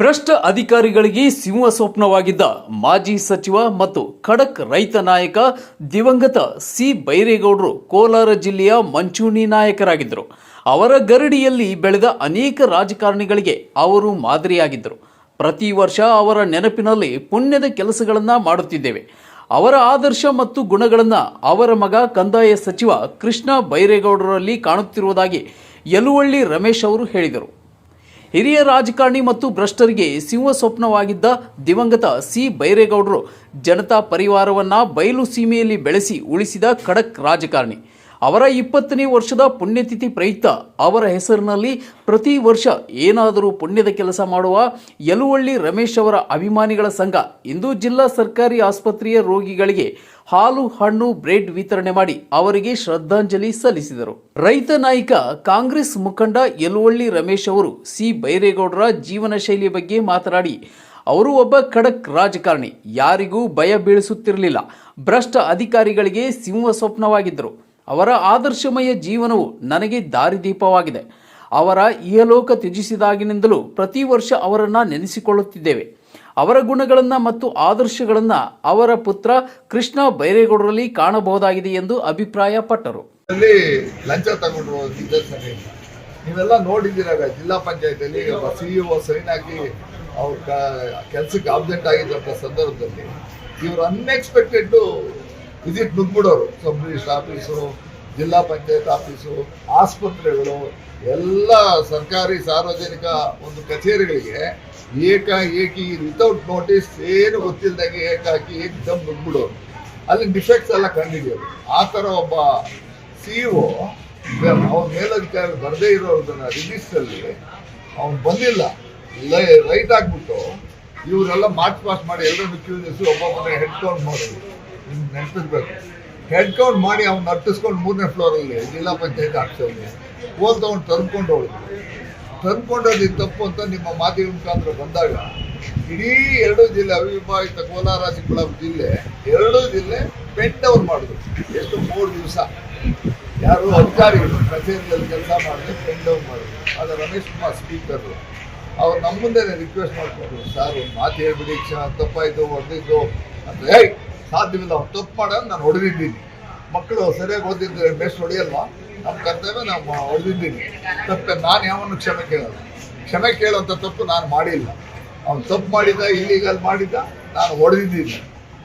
ಭ್ರಷ್ಟ ಅಧಿಕಾರಿಗಳಿಗೆ ಸಿಂಹ ಸ್ವಪ್ನವಾಗಿದ್ದ ಮಾಜಿ ಸಚಿವ ಮತ್ತು ಖಡಕ್ ರೈತ ನಾಯಕ ದಿವಂಗತ ಸಿ ಬೈರೇಗೌಡರು ಕೋಲಾರ ಜಿಲ್ಲೆಯ ಮಂಚೂಣಿ ನಾಯಕರಾಗಿದ್ದರು. ಅವರ ಗರಡಿಯಲ್ಲಿ ಬೆಳೆದ ಅನೇಕ ರಾಜಕಾರಣಿಗಳಿಗೆ ಅವರು ಮಾದರಿಯಾಗಿದ್ದರು. ಪ್ರತಿ ವರ್ಷ ಅವರ ನೆನಪಿನಲ್ಲಿ ಪುಣ್ಯದ ಕೆಲಸಗಳನ್ನು ಮಾಡುತ್ತಿದ್ದೇವೆ. ಅವರ ಆದರ್ಶ ಮತ್ತು ಗುಣಗಳನ್ನು ಅವರ ಮಗ ಕಂದಾಯ ಸಚಿವ ಕೃಷ್ಣ ಬೈರೇಗೌಡರಲ್ಲಿ ಕಾಣುತ್ತಿರುವುದಾಗಿ ಯಲುವಳ್ಳಿ ರಮೇಶ್ ಅವರು ಹೇಳಿದರು. ಹಿರಿಯ ರಾಜಕಾರಣಿ ಮತ್ತು ಭ್ರಷ್ಟರಿಗೆ ಸಿಂಹ ಸ್ವಪ್ನವಾಗಿದ್ದ ದಿವಂಗತ ಸಿ. ಬೈರೇಗೌಡರು ಜನತಾ ಪರಿವಾರವನ್ನ ಬಯಲು ಸೀಮೆಯಲ್ಲಿ ಬೆಳೆಸಿ ಉಳಿಸಿದ ಖಡಕ್ ರಾಜಕಾರಣಿ. ಅವರ ಇಪ್ಪತ್ತನೇ ವರ್ಷದ ಪುಣ್ಯತಿಥಿ ಪ್ರಯುಕ್ತ ಅವರ ಹೆಸರಿನಲ್ಲಿ ಪ್ರತಿ ವರ್ಷ ಏನಾದರೂ ಪುಣ್ಯದ ಕೆಲಸ ಮಾಡುವ ಯಲುವಳ್ಳಿ ರಮೇಶ್ ಅವರ ಅಭಿಮಾನಿಗಳ ಸಂಘ ಇಂದು ಜಿಲ್ಲಾ ಸರ್ಕಾರಿ ಆಸ್ಪತ್ರೆಯ ರೋಗಿಗಳಿಗೆ ಹಾಲು, ಹಣ್ಣು, ಬ್ರೆಡ್ ವಿತರಣೆ ಮಾಡಿ ಅವರಿಗೆ ಶ್ರದ್ಧಾಂಜಲಿ ಸಲ್ಲಿಸಿದರು. ರೈತ ನಾಯಕ ಕಾಂಗ್ರೆಸ್ ಮುಖಂಡ ಯಲುವಳ್ಳಿ ರಮೇಶ್ ಅವರು ಸಿ. ಬೈರೇಗೌಡರ ಜೀವನ ಶೈಲಿಯ ಬಗ್ಗೆ ಮಾತನಾಡಿ, ಅವರು ಒಬ್ಬ ಖಡಕ್ ರಾಜಕಾರಣಿ, ಯಾರಿಗೂ ಭಯ ಬೀಳಿಸುತ್ತಿರಲಿಲ್ಲ. ಭ್ರಷ್ಟ ಅಧಿಕಾರಿಗಳಿಗೆ ಸಿಂಹ ಸ್ವಪ್ನವಾಗಿದ್ದರು ಅವರ ಆದರ್ಶಮಯ ಜೀವನವು ನನಗೆ ದಾರಿದೀಪವಾಗಿದೆ. ಅವರ ಇಹಲೋಕ ತ್ಯಜಿಸಿದಾಗಿನಿಂದಲೂ ಪ್ರತಿ ವರ್ಷ ಅವರನ್ನು ನೆನೆಸಿಕೊಳ್ಳುತ್ತಿದ್ದೇವೆ. ಅವರ ಗುಣಗಳನ್ನು ಮತ್ತು ಆದರ್ಶಗಳನ್ನು ಅವರ ಪುತ್ರ ಕೃಷ್ಣ ಬೈರೇಗೌಡರಲ್ಲಿ ಕಾಣಬಹುದಾಗಿದೆ ಎಂದು ಅಭಿಪ್ರಾಯಪಟ್ಟರು. ಲಂಚ ತಗೊಂಡು ನೀವೆಲ್ಲ ನೋಡಿದ್ದೀರಾಗ ಜಿಲ್ಲಾ ಪಂಚಾಯತಿಯಲ್ಲಿ ಸಿಇಒ ಸೈನ್ ಹಾಕಿ ಅವ್ರ ಕೆಲಸಕ್ಕೆ ಆಬ್ಜೆಂಟ್ ಆಗಿದ್ದಂಥ ಸಂದರ್ಭದಲ್ಲಿ. ಇವರು ಅನ್ಎಕ್ಸ್ಪೆಕ್ಟೆಡ್ ವಿಸಿಟ್ ನುಗ್ಬಿಡೋರು ಸಬ್ ರಿಜಿಸ್ಟರ್ ಆಫೀಸು ಜಿಲ್ಲಾ ಪಂಚಾಯತ್ ಆಫೀಸು ಆಸ್ಪತ್ರೆಗಳು, ಎಲ್ಲ ಸರ್ಕಾರಿ ಸಾರ್ವಜನಿಕ ಒಂದು ಕಚೇರಿಗಳಿಗೆ ಏಕಾಏಕಿ ವಿತೌಟ್ ನೋಟಿಸ್ ಏನು ಗೊತ್ತಿಲ್ಲದಂಗೆ ಏಕಾಕಿ ಏಕದಮ್ ನುಗ್ಬಿಡೋರು ಅಲ್ಲಿ ಡಿಫೆಕ್ಟ್ಸ್ ಎಲ್ಲ ಕಂಡಿಡಿಯೋರು ಆ ಥರ ಒಬ್ಬ ಸಿ ಇಒ ಅವ್ರ ಮೇಲಧಿಕಾರಿ ಬರದೇ ಇರೋದನ್ನ ರಿಜಿಸ್ಟ್ರಲ್ಲಿ ಅವ್ನು ಬಂದಿಲ್ಲ. ರೈಟ್ ಆಗ್ಬಿಟ್ಟು ಇವರೆಲ್ಲ ಮಾರ್ಚ್ ಪಾಸ್ ಮಾಡಿ ಎಲ್ಲರನ್ನು ನಿಲ್ಲಿಸಿ ಒಬ್ಬೊಬ್ಬನೇ ಹೆಡ್ ಕೌಂಟ್ ಮಾಡೋದು ನಿಮ್ಗೆ ನೆನಪಿರ್ಬೇಕು. ಹೆಡ್ ಕೌಂಟ್ ಮಾಡಿ ಅವ್ನು ನಟ್ಟಿಸ್ಕೊಂಡು ಮೂರನೇ ಫ್ಲೋರಲ್ಲಿ ಜಿಲ್ಲಾ ಪಂಚಾಯತ್ ಆಫೀಸಲ್ಲಿ ಹೋಲ್ ತೊಗೊಂಡು ತಂದ್ಕೊಂಡು ಹೋಳಿದ್ರು ತಂದ್ಕೊಂಡದ್ದು ಇದು ತಪ್ಪು ಅಂತ ನಿಮ್ಮ ಮಾಧ್ಯಮ ಮುಖಾಂತರ ಬಂದಾಗ ಇಡೀ ಎರಡು ಜಿಲ್ಲೆ ಅವಿಭಾಗಿತ ಕೋಲಾರ ಚಿಕ್ಕಬಳ್ಳಾಪುರ ಜಿಲ್ಲೆ, ಎರಡೂ ಜಿಲ್ಲೆ ಪೆಂಟ್ ಡೌನ್ ಮಾಡಿದ್ರು ಎಷ್ಟು ಮೂರು ದಿವಸ. ಯಾರು ಅಧಿಕಾರಿಗಳು ಕಚೇರಿಯಲ್ಲಿ ಕೆಲಸ ಮಾಡಿದ್ರೆ ಪೆನ್ ಡೌನ್ ಮಾಡಿದ್ರು ಆಗ ರಮೇಶ್ ಕುಮಾರ್ ಸ್ಪೀಕರ್ ಅವ್ರು ನಮ್ಮ ಮುಂದೆ ರಿಕ್ವೆಸ್ಟ್ ಮಾಡಿಕೊಂಡ್ರು, ಸರ್ ಒಂದು ಮಾತು ಹೇಳ್ಬಿಡಿ, ಕ್ಷಣ ತಪ್ಪಾಯ್ತು ಹೊಡೆದಿದ್ದು ಅಂತ, ಏಯ್ ಸಾಧ್ಯವಿಲ್ಲ. ಅವ್ನು ತಪ್ಪು ಮಾಡೋದು ನಾನು ಹೊಡೆದಿದ್ದೀನಿ. ಮಕ್ಕಳು ಸರಿಯಾಗಿ ಓದಿದ್ರೆ ಬೆಸ್ಟ್ ಹೊಡೆಯಲ್ಲ ನಮ್ಮ ಕರ್ತವ್ಯ ನಾವು ಹೊಡೆದಿದ್ದೀನಿ. ತಪ್ಪೆ ನಾನು ಯಾವನ್ನು ಕ್ಷಮೆ ಕೇಳಲ್ಲ. ಕ್ಷಮೆ ಕೇಳುವಂಥ ತಪ್ಪು ನಾನು ಮಾಡಿಲ್ಲ. ಅವ್ನು ತಪ್ಪು ಮಾಡಿದ್ದ ಇಲ್ಲಿಗಲ್ ಮಾಡಿದ್ದ ನಾನು ಹೊಡೆದಿದ್ದೀನಿ.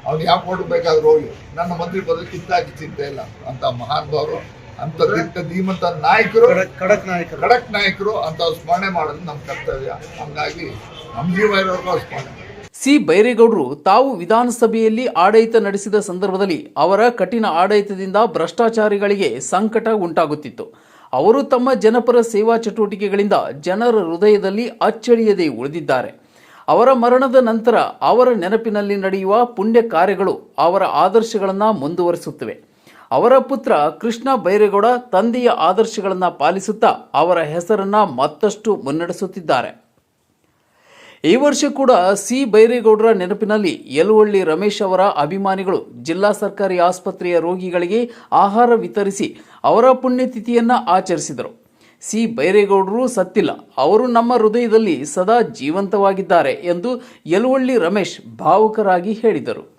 ಅವ್ನು ಯಾಕೆ ಹೊಡಬೇಕಾದ್ರೂ ಹೋಗಿ. ನನ್ನ ಮಂತ್ರಿ ಪದವಿ ಕಿತ್ತಾಕಿ ಚಿಂತೆ ಇಲ್ಲ ಅಂತ ಮಹಾನ್ ಭಾವರು ಅಂತ ದಿಟ್ಟ ಧೀಮಂತ ನಾಯಕರು. ಖಡಕ್ ನಾಯಕರು. ಖಡಕ್ ನಾಯಕರು ಅಂತ ಸ್ಮರಣೆ ಮಾಡೋದು ನಮ್ಮ ಕರ್ತವ್ಯ. ಹಂಗಾಗಿ ನಮ್ಮ ಜೀವ ಇರೋರ್ಗೂ ಸ್ಮರಣೆ. ಸಿ. ಬೈರೇಗೌಡರು ತಾವು ವಿಧಾನಸಭೆಯಲ್ಲಿ ಆಡಳಿತ ನಡೆಸಿದ ಸಂದರ್ಭದಲ್ಲಿ ಅವರ ಕಠಿಣ ಆಡಳಿತದಿಂದ ಭ್ರಷ್ಟಾಚಾರಿಗಳಿಗೆ ಸಂಕಟ ಉಂಟಾಗುತ್ತಿತ್ತು. ಅವರು ತಮ್ಮ ಜನಪರ ಸೇವಾ ಚಟುವಟಿಕೆಗಳಿಂದ ಜನರ ಹೃದಯದಲ್ಲಿ ಅಚ್ಚಳಿಯದೆ ಉಳಿದಿದ್ದಾರೆ. ಅವರ ಮರಣದ ನಂತರ ಅವರ ನೆನಪಿನಲ್ಲಿ ನಡೆಯುವ ಪುಣ್ಯ ಕಾರ್ಯಗಳು ಅವರ ಆದರ್ಶಗಳನ್ನು ಮುಂದುವರಿಸುತ್ತವೆ. ಅವರ ಪುತ್ರ ಕೃಷ್ಣ ಬೈರೇಗೌಡ ತಂದೆಯ ಆದರ್ಶಗಳನ್ನು ಪಾಲಿಸುತ್ತಾ ಅವರ ಹೆಸರನ್ನು ಮತ್ತಷ್ಟು ಮುನ್ನಡೆಸುತ್ತಿದ್ದಾರೆ. ಈ ವರ್ಷ ಕೂಡ ಸಿ. ಬೈರೇಗೌಡರ ನೆನಪಿನಲ್ಲಿ ಯಲುವಳ್ಳಿ ರಮೇಶ್ ಅವರ ಅಭಿಮಾನಿಗಳು ಜಿಲ್ಲಾ ಸರ್ಕಾರಿ ಆಸ್ಪತ್ರೆಯ ರೋಗಿಗಳಿಗೆ ಆಹಾರ ವಿತರಿಸಿ ಅವರ ಪುಣ್ಯತಿಥಿಯನ್ನ ಆಚರಿಸಿದರು. ಸಿ. ಬೈರೇಗೌಡರು ಸತ್ತಿಲ್ಲ. ಅವರು ನಮ್ಮ ಹೃದಯದಲ್ಲಿ ಸದಾ ಜೀವಂತವಾಗಿದ್ದಾರೆ ಎಂದು ಯಲುವಳ್ಳಿ ರಮೇಶ್ ಭಾವುಕರಾಗಿ ಹೇಳಿದರು.